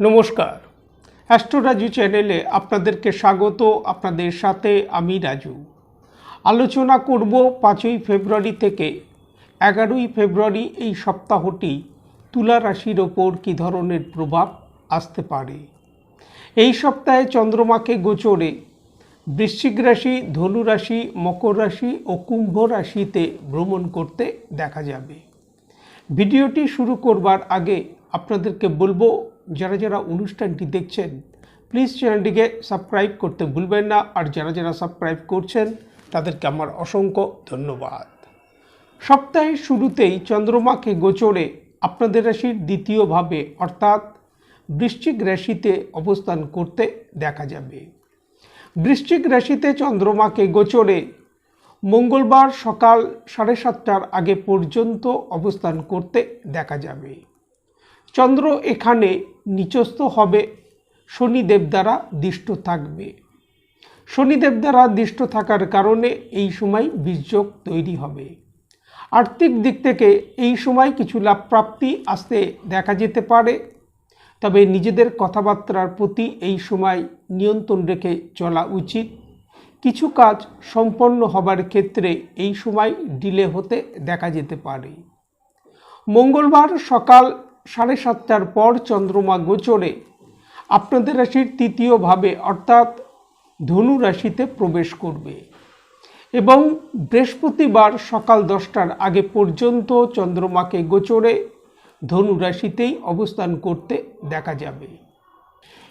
নমস্কার। অ্যাস্ট্রোরাজু চ্যানেলে আপনাদেরকে স্বাগত। আপনাদের সাথে আমি রাজু। আলোচনা করব পাঁচই ফেব্রুয়ারি থেকে। এগারোই ফেব্রুয়ারি এই সপ্তাহটি তুলা রাশির ওপর কী ধরনের প্রভাব আসতে পারে? এই সপ্তাহে চন্দ্রমাকে গোচরে বৃশ্চিক রাশি, ধনু রাশি, মকর রাশি ও কুম্ভ রাশিতে ভ্রমণ করতে দেখা যাবে। ভিডিওটি শুরু করবার আগে আপনাদেরকে বলব যারা যারা অনুষ্ঠানটি দেখছেন প্লিজ চ্যানেলটিকে সাবস্ক্রাইব করতে ভুলবেন না। আর যারা যারা সাবস্ক্রাইব করছেন, তাদেরকে আমার অসংখ্য ধন্যবাদ। সপ্তাহের শুরুতেই চন্দ্রমাকে গোচরে আপনাদের রাশির দ্বিতীয়ভাবে অর্থাৎ বৃশ্চিক রাশিতে অবস্থান করতে দেখা যাবে। বৃশ্চিক রাশিতে চন্দ্রমাকে গোচরে মঙ্গলবার সকাল সাড়ে সাতটার আগে পর্যন্ত অবস্থান করতে দেখা যাবে। চন্দ্র এখানে নিচস্থ হবে, শনিদেব দ্বারা দৃষ্ট থাকবে। শনিদেব দ্বারা দৃষ্ট থাকার কারণে এই সময় বীর্যোগ তৈরি হবে। আর্থিক দিক থেকে এই সময় কিছু লাভ প্রাপ্তি আসতে দেখা যেতে পারে, তবে নিজেদের কথাবার্তার প্রতি এই সময় নিয়ন্ত্রণ রেখে চলা উচিত। কিছু কাজ সম্পন্ন হবার ক্ষেত্রে এই সময় ডিলে হতে দেখা যেতে পারে। মঙ্গলবার সকাল সাড়ে সাতটার পর চন্দ্রমা গোচরে। আপনাদের রাশির তৃতীয়ভাবে অর্থাৎ ধনু রাশিতে প্রবেশ করবে। এবং বৃহস্পতিবার সকাল দশটার আগে পর্যন্ত চন্দ্রমাকে গোচরে ধনু রাশিতেই অবস্থান করতে দেখা যাবে।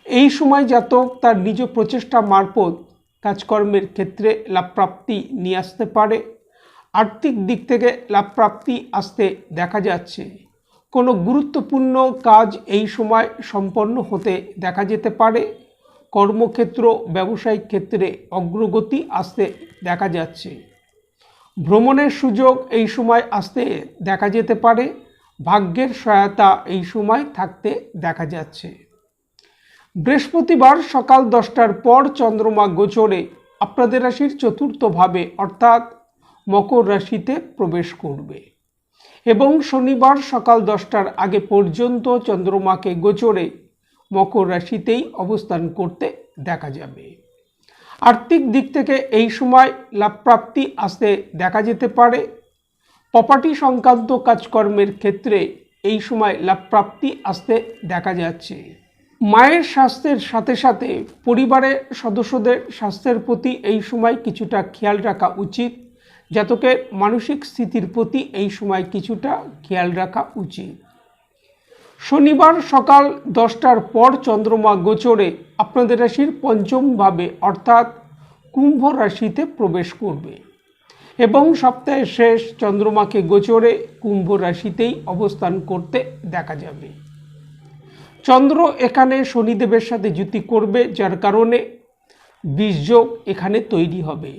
এই সময় জাতক তার নিজ প্রচেষ্টা মারফত কাজকর্মের ক্ষেত্রে লাভপ্রাপ্তি নিয়ে আসতে পারে। আর্থিক দিক থেকে লাভপ্রাপ্তি আসতে দেখা যাচ্ছে। কোনো গুরুত্বপূর্ণ কাজ এই সময় সম্পন্ন হতে দেখা যেতে পারে। কর্মক্ষেত্র, ব্যবসায়িক ক্ষেত্রে অগ্রগতি আসতে দেখা যাচ্ছে। ভ্রমণের সুযোগ এই সময় আসতে দেখা যেতে পারে। ভাগ্যের সহায়তা এই সময় থাকতে দেখা যাচ্ছে। বৃহস্পতিবার সকাল দশটার পর চন্দ্রমা গোচরে আপনাদের রাশির চতুর্থভাবে, অর্থাৎ মকর রাশিতে প্রবেশ করবে। এবং শনিবার সকাল দশটার আগে পর্যন্ত চন্দ্রমাকে গোচরে মকর রাশিতেই অবস্থান করতে দেখা যাবে। আর্থিক দিক থেকে এই সময় লাভপ্রাপ্তি আসতে দেখা যেতে পারে। প্রপার্টি সংক্রান্ত কাজকর্মের ক্ষেত্রে এই সময় লাভপ্রাপ্তি আসতে দেখা যাচ্ছে। মায়ের স্বাস্থ্যের সাথে সাথে পরিবারের সদস্যদের স্বাস্থ্যের প্রতি এই সময় কিছুটা খেয়াল রাখা উচিত। জাতকের মানসিক স্থিতির প্রতি এই সময় কিছুটা খেয়াল রাখা উচিত। শনিবার সকাল দশটার পর চন্দ্রমা গোচরে আপনাদের রাশির পঞ্চমভাবে অর্থাৎ কুম্ভ রাশিতে প্রবেশ করবে এবং সপ্তাহের শেষ চন্দ্রমাকে গোচরে কুম্ভ রাশিতেই অবস্থান করতে দেখা যাবে। চন্দ্র এখানে শনিদেবের সাথে যুতি করবে, যার কারণে বীজযোগ এখানে তৈরি হবে।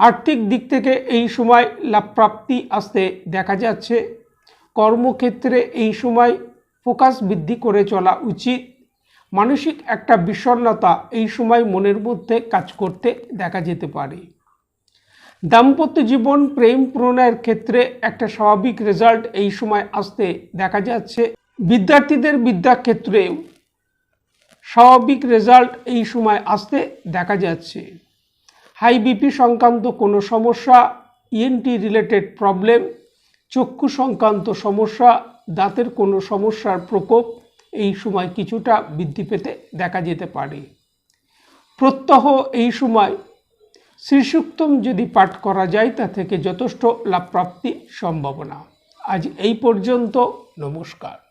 আর্থিক দিক থেকে এই সময় লাভপ্রাপ্তি আসতে দেখা যাচ্ছে। কর্মক্ষেত্রে এই সময় ফোকাস বৃদ্ধি করে চলা উচিত। মানসিক একটা বিষণ্ণতা এই সময় মনের মধ্যে কাজ করতে দেখা যেতে পারে। দাম্পত্য জীবন প্রেম প্রণয়ের ক্ষেত্রে একটা স্বাভাবিক রেজাল্ট এই সময় আসতে দেখা যাচ্ছে। বিদ্যার্থীদের বিদ্যাক্ষেত্রেও স্বাভাবিক রেজাল্ট এই সময় আসতে দেখা যাচ্ছে। হাই বিপি সংক্রান্ত কোনো সমস্যা ইএনটি রিলেটেড প্রবলেম চক্ষু সংক্রান্ত সমস্যা, দাঁতের কোনো সমস্যার প্রকোপ, এই সময় কিছুটা বৃদ্ধি পেতে দেখা যেতে পারে। প্রত্যহ এই সময় শ্রীসুক্তম যদি পাঠ করা যায়, তা থেকে যথেষ্ট লাভপ্রাপ্তি সম্ভাবনা। আজ এই পর্যন্ত, নমস্কার।